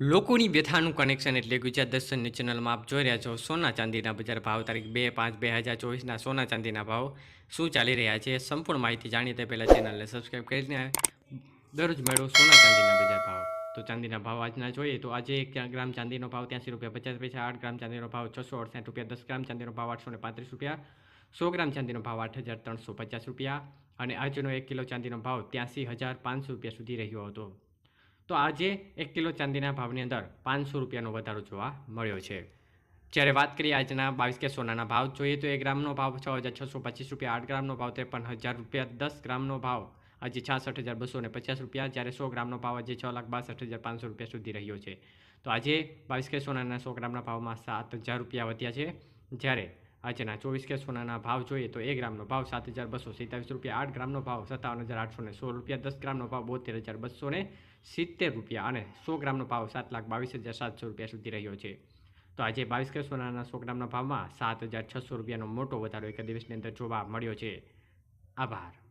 લોકોની વ્યથાનું કનેક્શન એટલે ગુજરાત દર્શનની ચેનલમાં આપ જોઈ રહ્યા છો સોના ચાંદીના બજાર ભાવ, તારીખ બે પાંચ બે હજાર ચોવીસના સોના ચાંદીના ભાવ શું ચાલી રહ્યા છે? સંપૂર્ણ માહિતી જાણીએ તે પહેલાં ચેનલને સબસ્ક્રાઈબ કરીને દરરોજ મેળવો સોના ચાંદીના બજાર ભાવ. તો ચાંદીના ભાવ આજના જોઈએ તો આજે એક ગ્રામ ચાંદીનો ભાવ ત્યાંસી રૂપિયા પચાસ પૈસા, આઠ ગ્રામ ચાંદીનો ભાવ છસો અડસઠ રૂપિયા, દસ ગ્રામ ચાંદીનો ભાવ આઠસો ને પાંત્રીસ રૂપિયા, સો ગ્રામ ચાંદીનો ભાવ આઠ હજાર ત્રણસો પચાસ રૂપિયા અને આજનો એક કિલો ચાંદીનો ભાવ ત્યાંસી હજાર પાંચસો રૂપિયા સુધી રહ્યો હતો. તો આજે એક કિલો ચાંદીના ભાવની અંદર પાંચસો રૂપિયાનો વધારો જોવા મળ્યો છે. જ્યારે વાત કરીએ આજના બાવીસ કે સોનાના ભાવ, જોઈએ તો એક ગ્રામનો ભાવ છ હજાર છસો પચીસ રૂપિયા, આઠ ગ્રામનો ભાવ ત્રેપન હજાર રૂપિયા, દસ ગ્રામનો ભાવ આજે છાસઠ હજાર બસો ને પચાસ રૂપિયા, જ્યારે સો ગ્રામનો ભાવ આજે છ લાખ બાસઠ હજાર પાંચસો રૂપિયા સુધી રહ્યો છે. તો આજે બાવીસ કે સોનાના સો ગ્રામના ભાવમાં સાત હજાર રૂપિયા વધ્યા છે. જ્યારે આજના ચોવીસ કે સોનાના ભાવ જોઈએ તો એક ગ્રામનો ભાવ સાત હજાર બસો સિત્તાવીસ રૂપિયા, આઠ ગ્રામનો ભાવ સત્તાવન હજાર આઠસો ને સોળ રૂપિયા, દસ ગ્રામનો ભાવ બોતેર હજાર બસો ને સિત્તેર રૂપિયા અને સો ગ્રામનો ભાવ સાત લાખ બાવીસ હજાર સાતસો રૂપિયા સુધી રહ્યો છે. તો આજે બાવીસ કે સોનાના સો ગ્રામના ભાવમાં સાત હજાર છસો રૂપિયાનો મોટો વધારો એક દિવસની અંદર જોવા મળ્યો છે. આભાર.